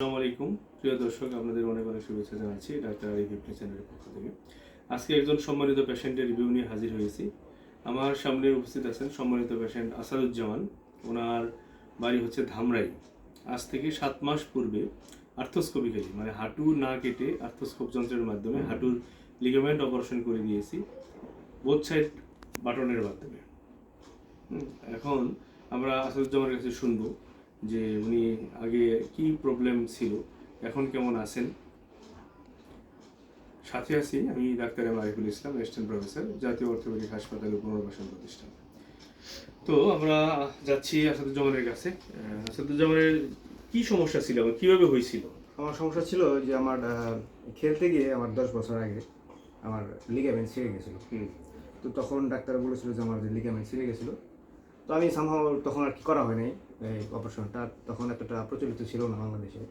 আসসালামু আলাইকুম। প্রিয় দর্শক, আপনাদের অনেক অনেক শুভেচ্ছা জানাচ্ছি ডাক্তার আরিফ ইবনে চ্যানেলের পক্ষ থেকে। আজকে একজন সম্মানিত পেশেন্টের রিভিউ নিয়ে হাজির হয়েছি। আমার সামনে উপস্থিত আছেন সম্মানিত পেশেন্ট আসাদুজ্জামান। ওনার বাড়ি হচ্ছে ধামরাই। আজ থেকে সাত মাস পূর্বে আর্থোস্কোপিক্যালি মানে হাঁটু না কেটে আর্থোস্কোপ যন্ত্রের মাধ্যমে হাঁটুর লিগামেন্ট অপারেশন করে দিয়েছি বোথ সাইড বাটনের মাধ্যমে। এখন আমরা আসাদুজ্জামানের কাছে শুনব। যে উনি আগে কি প্রবলেম ছিল এখন কেমন আছেন? সাথে আছি আমি doctor M Ariful Islam assistant professor জাতীয় অর্থোপেডিক হাসপাতাল পুনর্বাসন প্রতিষ্ঠান তো আমরা যাচ্ছি আসাদুজ্জামানের কাছে। আসাদুজ্জামানের কি সমস্যা ছিল এবং কীভাবে হয়েছিল? আমার সমস্যা ছিল যে আমার খেলতে গিয়ে আমার দশ বছর আগে আমার লিগামেন্ট ছিঁড়ে গেছিল। হুম। তো তখন ডাক্তার বলেছিল যে আমার যে লিগামেন্ট ছিঁড়ে গেছিল তো আমি সামহাও তখন আর কি করা হয়নি এই অপারেশনটা তখন এতটা প্রচলিত ছিল না বাংলাদেশে।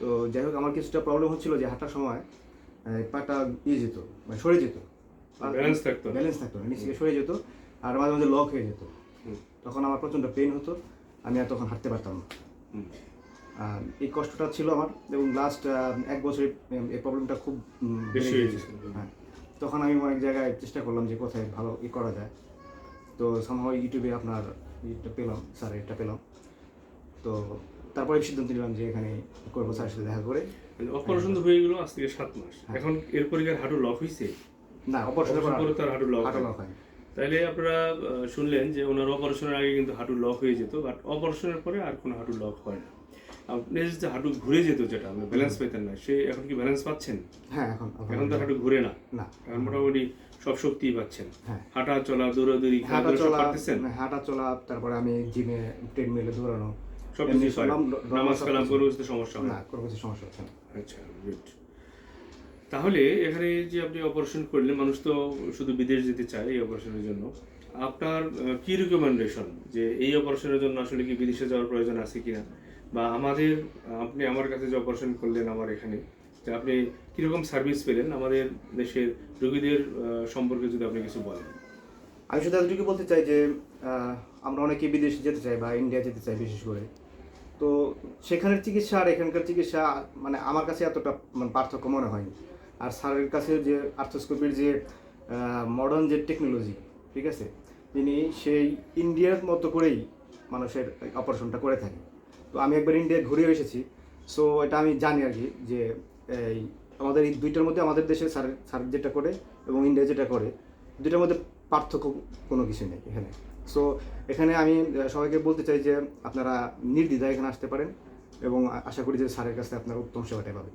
তো যাই হোক আমার কিছুটা প্রবলেম হচ্ছিল যে হাঁটার সময় পাটা ইয়ে যেত মানে সরে যেত। ব্যালেন্স থাকতো। ব্যালেন্স থাকতো না নিচ সরে যেত আর মাঝে মাঝে লক হয়ে যেত। তখন আমার প্রচণ্ড পেন হতো আমি আর তখন হাঁটতে পারতাম না। আর এই কষ্টটা ছিল আমার এবং লাস্ট এক বছরে এই প্রবলেমটা খুব বেশি হয়ে। হ্যাঁ। তখন আমি অনেক জায়গায় চেষ্টা করলাম যে কোথায় ভালো ই করা যায়। তো সামহাও ইউটিউবে আপনার ইটা পেলাম স্যার এটা পেলাম। তো তারপরে সিদ্ধান্ত নিলাম যে এখানে করব স্যারের সাথে দেখা করে। অপারেশন তো হয়ে গেল আজ থেকে সাত মাস। হ্যাঁ। এখন এরপরে কি হাঁটু লক হয়েছে না অপারেশন পরে তার হাঁটু লক হাঁটু লক হয় তাইলে আপনারা শুনলেন যে ওনার অপারেশনের আগে কিন্তু হাঁটু লক হয়ে যেত বাট অপারেশনের পরে আর কোনো হাঁটু লক হয় না। আপনি যে হাঁটু ঘুরে যেত যেটা আপনি ব্যালেন্স পেতেন না সে এখন কি ব্যালেন্স পাচ্ছেন? হ্যাঁ এখন এখন তো হাঁটু ঘুরে না। না। এখন মোটামুটি সব পাচ্ছেন। হ্যাঁ। হাঁটা চলা দৌড়াদৌড়ি হাঁটা চলা পারতেছেন? হাঁটা চলা তারপরে আমি জিমে ট্রেডমিলে দৌড়ানো। সব কিছু নামাজ কালাম সমস্যা না কোনো কিছু সমস্যা হচ্ছে না। আচ্ছা গুড তাহলে এখানে যে আপনি অপারেশন করলেন মানুষ তো শুধু বিদেশ যেতে চায় এই অপারেশনের জন্য। আপনার কি রিকমেন্ডেশন যে এই অপারেশনের জন্য আসলে কি বিদেশে যাওয়ার প্রয়োজন আছে কিনা? বা আমাদের, আপনি আমার কাছে যে অপারেশন করলেন আমার এখানে যে আপনি কীরকম সার্ভিস পেলেন? আমাদের দেশের রোগীদের সম্পর্কে যদি আপনি কিছু বলেন। আমি শুধু এতটুকু বলতে চাই যে আমরা অনেকে বিদেশে যেতে চাই বা ইন্ডিয়া যেতে চাই বিশেষ করে। তো সেখানের চিকিৎসা আর এখানকার চিকিৎসা মানে আমার কাছে এতটা মানে পার্থক্য মনে হয়নি। আর স্যারের কাছে যে আর্থোস্কোপির যে মডার্ন যে টেকনোলজি ঠিক আছে? তিনি সেই ইন্ডিয়ার মতো করেই মানুষের অপারেশনটা করে থাকে তো আমি একবার ইন্ডিয়া ঘুরে এসেছি। সো এটা আমি জানি আর কি যে, এই আমাদের এই দুইটার মধ্যে আমাদের দেশে স্যার সার যেটা করে এবং ইন্ডিয়া যেটা করে, দুইটার মধ্যে পার্থক্য কোনো কিছু নেই এখানে। সো এখানে আমি সবাইকে বলতে চাই যে, আপনারা নির্দ্বিধায় এখানে আসতে পারেন এবং আশা করি যে স্যারের কাছে আপনারা উত্তম সেবাটাই পাবেন।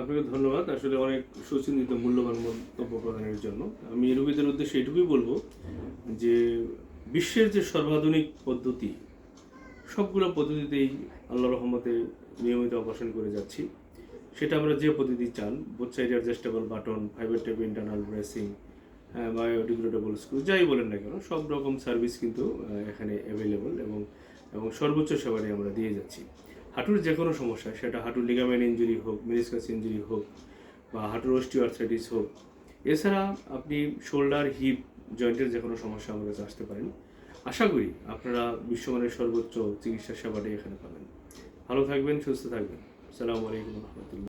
আপনাকে ধন্যবাদ। আসলে অনেক সুচিন্তিত, মূল্যবান মন্তব্য প্রদানের জন্য। আমি রোগীদের উদ্দেশ্যে এটুকুই বলব যে, বিশ্বের যে সর্বাধুনিক পদ্ধতি সবগুলো পদ্ধতিতেই আল্লাহ রহমতে নিয়মিত অপারেশন করে যাচ্ছি। সেটা আমরা যে পদ্ধতি চান both side adjustable button fibre tape internal bracing biodegradable screw যাই বলেন না কেন, সব রকম সার্ভিস কিন্তু এখানে অ্যাভেলেবল এবং এবং সর্বোচ্চ সেবাটি আমরা দিয়ে যাচ্ছি। হাঁটুর যে কোনো সমস্যা, সেটা হাঁটুর লিগামেন্ট ইঞ্জুরি হোক মেনিসকাস ইঞ্জুরি হোক, বা হাঁটুর অস্টিওআর্থ্রাইটিস হোক, এছাড়া আপনি শোল্ডার হিপ জয়েন্টের যে কোনো সমস্যা কাছে আসতে পারেন। আশা করি আপনারা বিশ্বমানের সর্বোচ্চ চিকিৎসা সেবাটি এখানে পাবেন। ভালো থাকবেন, সুস্থ থাকবেন। আসসালামু আলাইকুম রহমতুল্লাহ।